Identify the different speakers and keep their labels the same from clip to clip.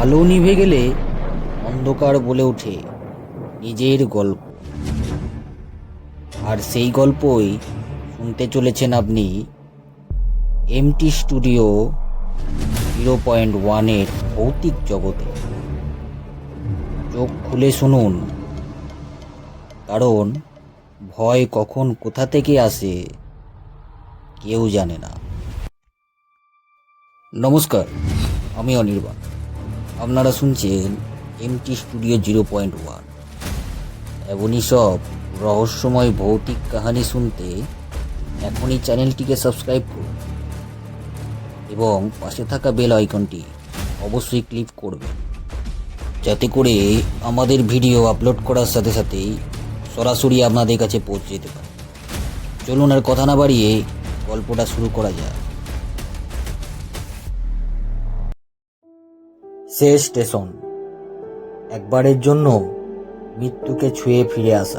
Speaker 1: আলো নিভে গেলে অন্ধকার বলে ওঠে নিজের গল্প। আর সেই গল্পই শুনতে চলেছেন আপনি এমটি স্টুডিও জিরো পয়েন্ট ওয়ানের ভৌতিক জগতে। চোখ খুলে শুনুন। কারণ ভয় কখন কোথা থেকে আসে কেউ জানে না। নমস্কার, আমি অনির্বাণ। আপনারা শুনছেন MT studio zero point one এমনই সব রহস্যময় ভৌতিক কাহিনী শুনতে এখনই চ্যানেলটিকে সাবস্ক্রাইব করুন এবং পাশে থাকা বেল আইকনটি অবশ্যই ক্লিক করবেন, যাতে করে আমাদের ভিডিও আপলোড করার সাথে সাথেই সরাসরি আপনাদের কাছে পৌঁছে যেতে পারে। চলুন আর কথা না বাড়িয়ে গল্পটা শুরু করা যাক। শেষ স্টেশন। একবারের জন্য মৃত্যুকে ছুঁয়ে ফিরে আসা।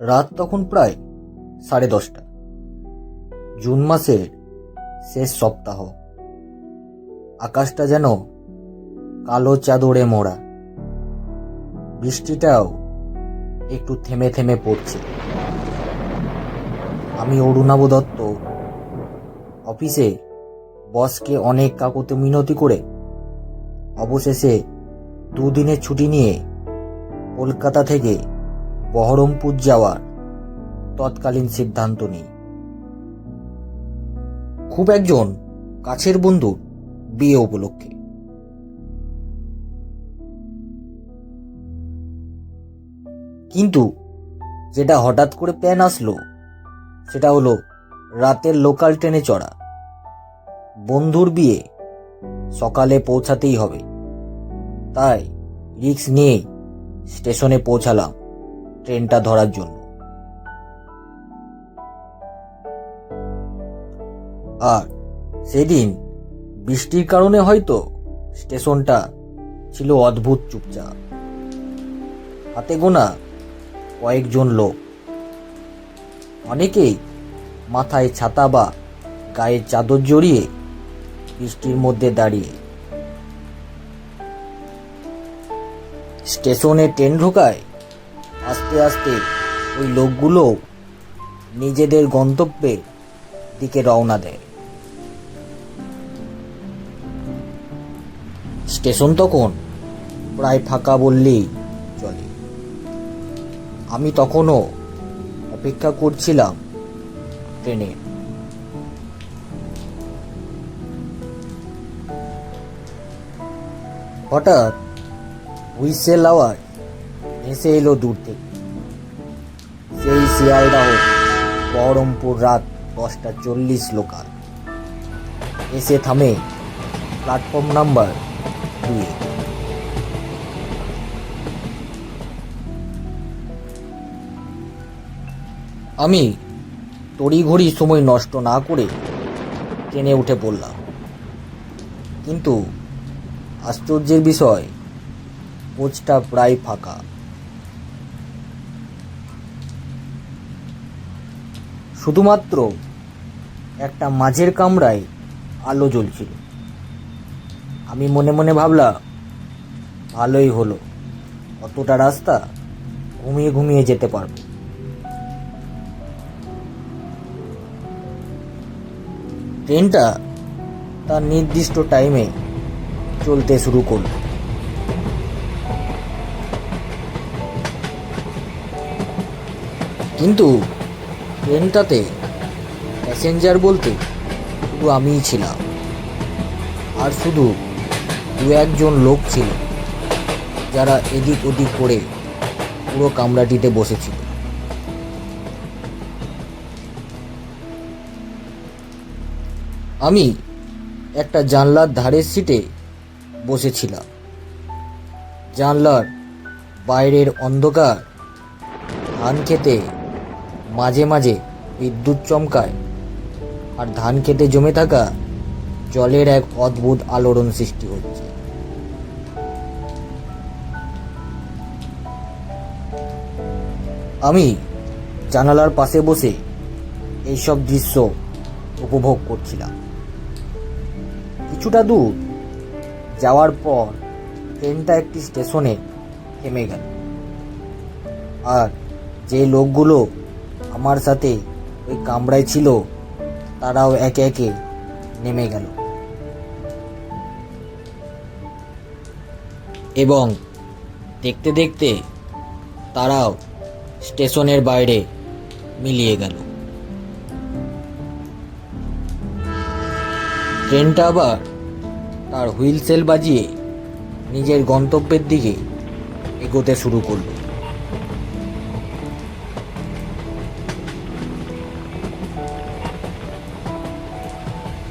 Speaker 1: রাত তখন প্রায় সাড়ে দশটা। জুন মাসের শেষ সপ্তাহ। আকাশটা যেন কালো চাদরে মোড়া। বৃষ্টিটাও একটু থেমে থেমে পড়ছে। আমি অরুণাব দত্ত। অফিসে বসকে অনেক কাকতে মিনতি করে। অবশেষে দুদিনের ছুটি নিয়ে কলকাতা থেকে বহরমপুর যাওয়ার তৎকালীন সিদ্ধান্ত নিই। খুব একজন কাছের বন্ধুর বিয়ে উপলক্ষে। কিন্তু যেটা হঠাৎ করে প্ল্যান আসলো সেটা হলো রাতের লোকাল ট্রেনে চড়া। বন্ধুর বিয়ে সকালে পৌঁছাতেই হবে। তাই রিক্স নিয়ে স্টেশনে পৌঁছালাম ট্রেনটা ধরার জন্য। আর সেদিন বৃষ্টির কারণে হয়তো স্টেশনটা ছিল অদ্ভুত চুপচাপ। হাতে গোনা কয়েকজন লোক অনেকেই মাথায় ছাতা বা গায়ে চাদর জড়িয়ে বৃষ্টির মধ্যে দাঁড়িয়ে। স্টেশনে ট্রেন ঢোকায়, আস্তে আস্তে ওই লোকগুলো নিজেদের গন্তব্যের দিকে রওনা দেয়। স্টেশন তখন প্রায় ফাঁকা বললেই চলে। আমি তখনও অপেক্ষা করছিলাম। ট্রেনে হঠাৎ হুইসেল আওয়াজ ভেসে এলো দূর থেকে। সেই শিয়ালদাহ, বহরমপুর রাত দশটা চল্লিশ লোকাল। এসে থামে প্ল্যাটফর্ম নাম্বার দুই। আমি তড়িঘড়ি সময় নষ্ট না করে ট্রেনে উঠে পড়লাম। কিন্তু আশ্চর্যের বিষয়, কোচটা প্রায় ফাঁকা। শুধুমাত্র একটা মাঝের কামরায় আলো জ্বলছিল। আমি মনে মনে ভাবলাম, ভালোই হলো, অতটা রাস্তা ঘুমিয়ে ঘুমিয়ে যেতে পারব। ট্রেনটা তার নির্দিষ্ট টাইমে চলতে শুরু করল। কিন্তু ট্রেনটাতে প্যাসেঞ্জার বলতে শুধু আমিই ছিলাম, আর শুধু দু একজন লোক ছিল, যারা এদিক ওদিক করে পুরো কামরাটিতে বসেছিল। আমি একটা জানলার ধারের সিটে বসেছিলাম। জানলার বাইরের অন্ধকার, ধান খেতে মাঝে মাঝে বিদ্যুৎ চমকায়, আর ধান খেতে জমে থাকা জলের এক অদ্ভুত আলোড়ন সৃষ্টি হচ্ছে। আমি জানালার পাশে বসে এইসব দৃশ্য উপভোগ করছিলাম। কিছুটা দূর যাওয়ার পর ট্রেনটা একটি স্টেশনে থেমে গেল। আর যে লোকগুলো আমার সাথে ওই কামরায় ছিল, তারাও একে একে নেমে গেল। এবং দেখতে দেখতে তারাও স্টেশনের বাইরে মিলিয়ে গেল। ট্রেনটা আবার তার হুইল সেল বাজিয়ে নিজের গন্তব্যের দিকে এগোতে শুরু করল।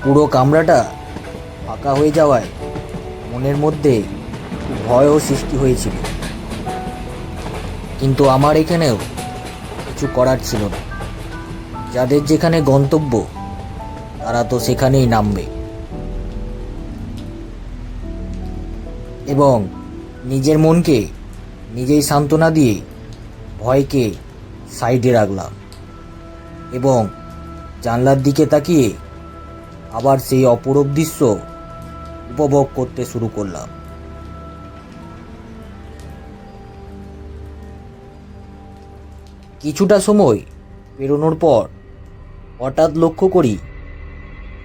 Speaker 1: পুরো কামরাটা ফাঁকা হয়ে যাওয়ায় মনের মধ্যে ভয়ও সৃষ্টি হয়েছিল। কিন্তু আমার এখানেও কিছু করার ছিল না। যাদের যেখানে গন্তব্য, তারা তো সেখানেই নামবে। এবং নিজের মনকে নিজেই সান্ত্বনা দিয়ে ভয়কে সাইডে রাখলাম এবং জানলার দিকে তাকিয়ে আবার সেই অপরূপ দৃশ্য উপভোগ করতে শুরু করলাম। কিছুটা সময় পেরোনোর পর হঠাৎ লক্ষ্য করি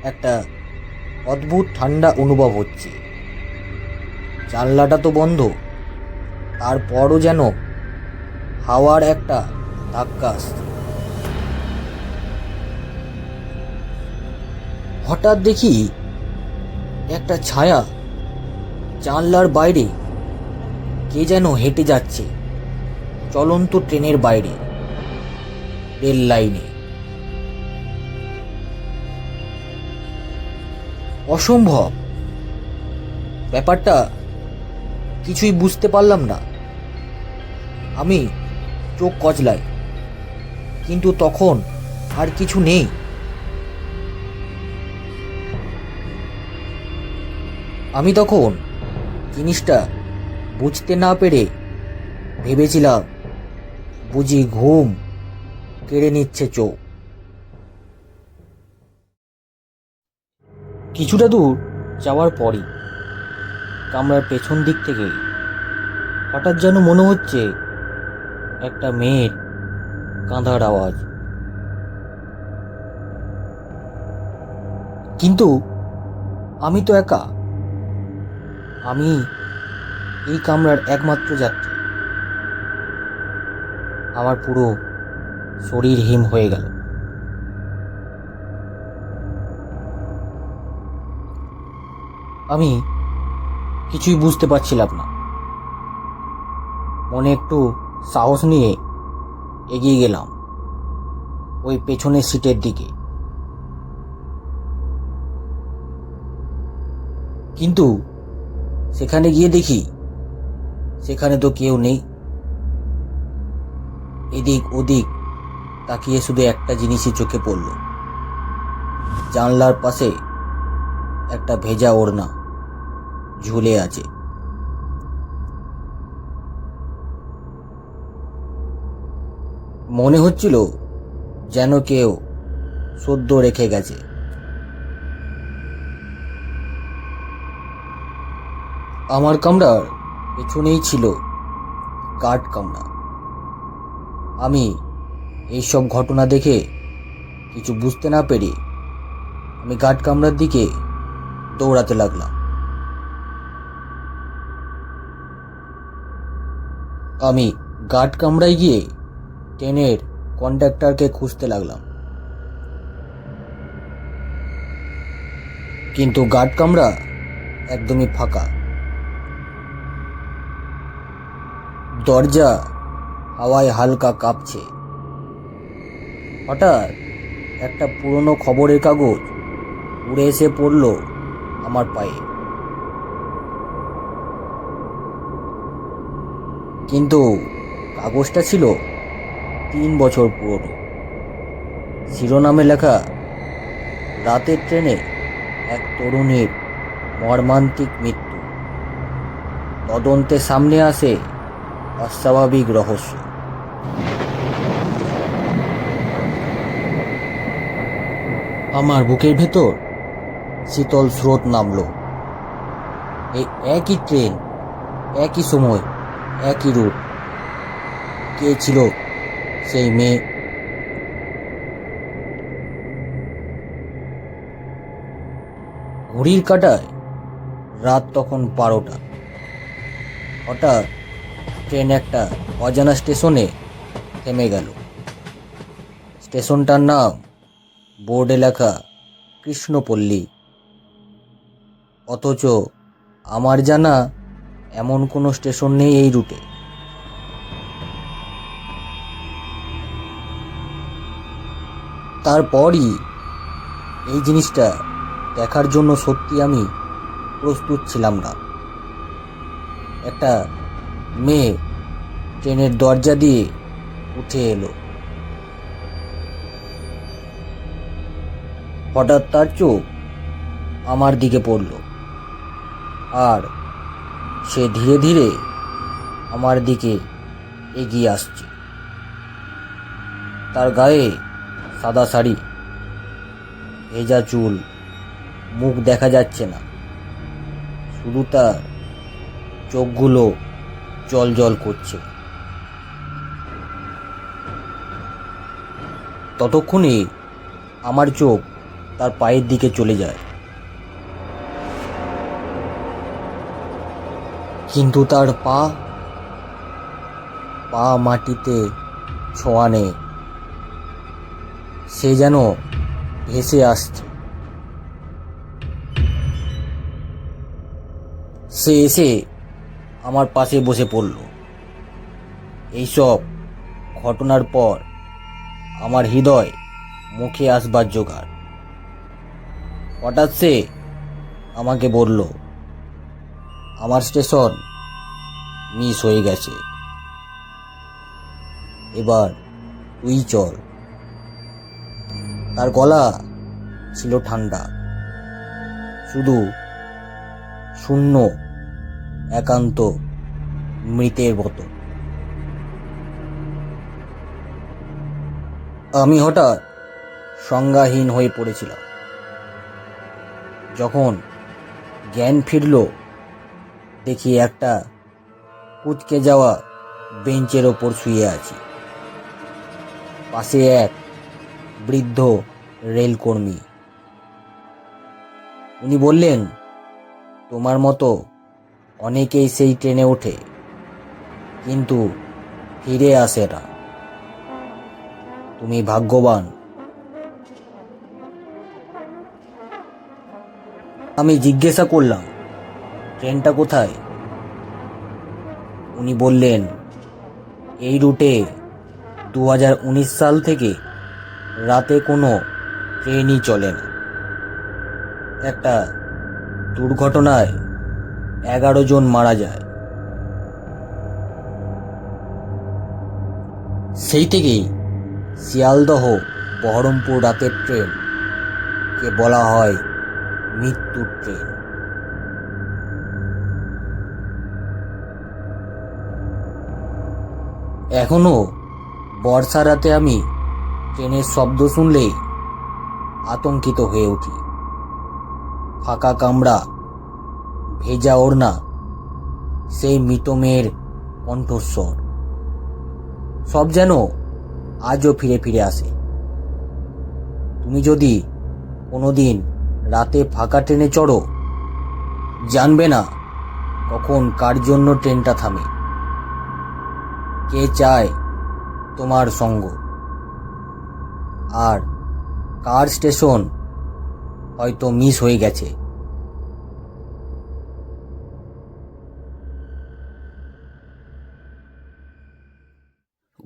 Speaker 1: একটা অদ্ভুত ঠান্ডা অনুভব হচ্ছে। জানলাটা তো বন্ধ। তারপরও যেন হাওয়ার একটা ধাক্কা হঠাৎ দেখি একটা ছায়া জানলার বাইরে কে যেন হেঁটে যাচ্ছে চলন্ত ট্রেনের বাইরে, রেল লাইনে। অসম্ভব। ব্যাপারটা কিছুই বুঝতে পারলাম না। আমি চোখ কচলাই কিন্তু তখন আর কিছু নেই। আমি তখন জিনিসটা বুঝতে না পেরে ভেবেছিলাম, বুঝি ঘুম কেড়ে নিচ্ছে চোখ। কিছুটা দূর যাওয়ার পরই কামরার পেছন দিক থেকে হঠাৎ যেন মনে হচ্ছে একটা মেয়ের কাঁধার আওয়াজ। কিন্তু আমি তো একা। আমি এই কামরার একমাত্র যাত্রী। আমার পুরো শরীর হিম হয়ে গেল। আমি কিছুই বুঝতে পারছিলাম না। মনে একটু সাহস নিয়ে এগিয়ে গেলাম, ওই পেছনের সিটের দিকে। কিন্তু সেখানে গিয়ে দেখি, সেখানে তো কেউ নেই। এদিক ওদিক তাকিয়ে শুধু একটা জিনিসই চোখে পড়ল, জানলার পাশে একটা ভেজা ওড়না। ঝুলে আছে। মনে হচ্ছিল যেন কেউ সদ্য রেখে গেছে। আমার কামরার পেছনেই ছিল গার্ড কামরা। আমি এইসব ঘটনা দেখে কিছু বুঝতে না পেরে আমি গার্ড কামরার দিকে দৌড়াতে লাগলাম। আমি গার্ড কামরায় গিয়ে ট্রেনের কন্ডাক্টরকে খুঁজতে লাগলাম। কিন্তু গার্ড কামরা একদমই ফাঁকা। দরজা হাওয়ায় হালকা কাঁপছে। হঠাৎ একটা পুরনো খবরের কাগজ উড়ে এসে পড়ল আমার পায়ে। কিন্তু কাগজটা ছিল তিন বছর পুরনো। শিরোনামে লেখা, রাতের ট্রেনে এক তরুণীর মর্মান্তিক মৃত্যু। তদন্তে সামনে আসে অস্বাভাবিক রহস্য। আমার বুকের ভেতর শীতল স্রোত নামলো। এই একই ট্রেন, একই সময় একই রুট কে ছিল সেই মেয়ে? ঘড়ির কাটায় রাত তখন বারোটা। হঠাৎ ট্রেন একটা অজানা স্টেশনে থেমে গেল। স্টেশনটার নাম বোর্ডে লেখা কৃষ্ণপল্লী। অথচ আমার জানা এমন কোনো স্টেশন নেই এই রুটে। তারপরই এই জিনিসটা দেখার জন্য সত্যি আমি প্রস্তুত ছিলাম না। একটা মেয়ে ট্রেনের দরজা দিয়ে উঠে এলো। হঠাৎ তার চোখ আমার দিকে পড়ল। আর সে ধীরে ধীরে আমার দিকে এগিয়ে আসছে। তার গায়ে সাদা শাড়ি, ভেজা চুল, মুখ দেখা যাচ্ছে না। শুধু তার চোখগুলো জল জল করছে। ততক্ষণে আমার চোখ তার পায়ের দিকে চলে যায়। কিন্তু তার পা পা মাটিতে ছোঁয়া নেই সে যেন ভেসে আসছে। সে এসে আমার পাশে বসে পড়ল। এইসব ঘটনার পর আমার হৃদয় মুখে আসবার জোগাড়। হঠাৎ সে আমাকে বলল আমার স্টেশন মিস হয়ে গেছে। এবার তুই চল। তার গলা ছিল ঠান্ডা। শুধু শূন্য, একান্ত মৃতের মতো। আমি হঠাৎ সংজ্ঞাহীন হয়ে পড়েছিলাম। যখন জ্ঞান ফিরল দেখি একটা কুচকে যাওয়া বেঞ্চের ওপর শুয়ে আছি। পাশে এক বৃদ্ধ রেলকর্মী। উনি বললেন, তোমার মতো অনেকেই সেই ট্রেনে ওঠে, কিন্তু ফিরে আসে না। তুমি ভাগ্যবান। আমি জিজ্ঞাসা করলাম ট্রেনটা কোথায়? উনি বললেন, এই রুটে দু হাজার উনিশ সাল থেকে রাতে কোনো ট্রেনই চলে না। একটা দুর্ঘটনায় এগারো জন মারা যায়। সেই থেকেই শিয়ালদহ বহরমপুর রাতের ট্রেন, কে বলা হয় মৃত্যুর ট্রেন। এখনও বর্ষা রাতে আমি ট্রেনের শব্দ শুনলেই আতঙ্কিত হয়ে উঠি। ফাঁকা কামড়া ভেজা ওড়না, সেই মৃত মেয়ের কণ্ঠস্বর। সব যেন আজও ফিরে ফিরে আসে। তুমি যদি কোনোদিন রাতে ফাঁকা ট্রেনে চড়ো, জানবে না কখন কার জন্য ট্রেনটা থামে। কে চায় তোমার সঙ্গ? আর কার স্টেশন হয়তো মিস হয়ে গেছে?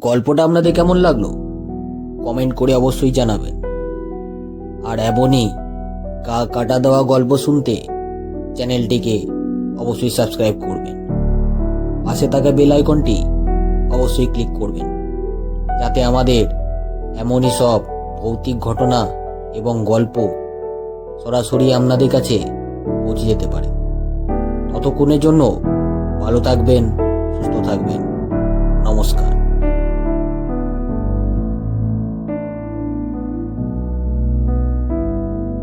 Speaker 1: গল্পটা আপনাদের কেমন লাগল? কমেন্ট করে অবশ্যই জানাবেন। আর এমনই কা কাটা দেওয়া গল্প শুনতে চ্যানেলটিকে অবশ্যই সাবস্ক্রাইব করবেন। পাশে থাকা বেল আইকনটি অবশ্যই ক্লিক করবেন। যাতে আমাদের এমনই সব ভৌতিক ঘটনা এবং গল্প সরাসরি আপনাদের কাছে পৌঁছে যেতে পারে। ততক্ষণের জন্য ভালো থাকবেন, সুস্থ থাকবেন। নমস্কার।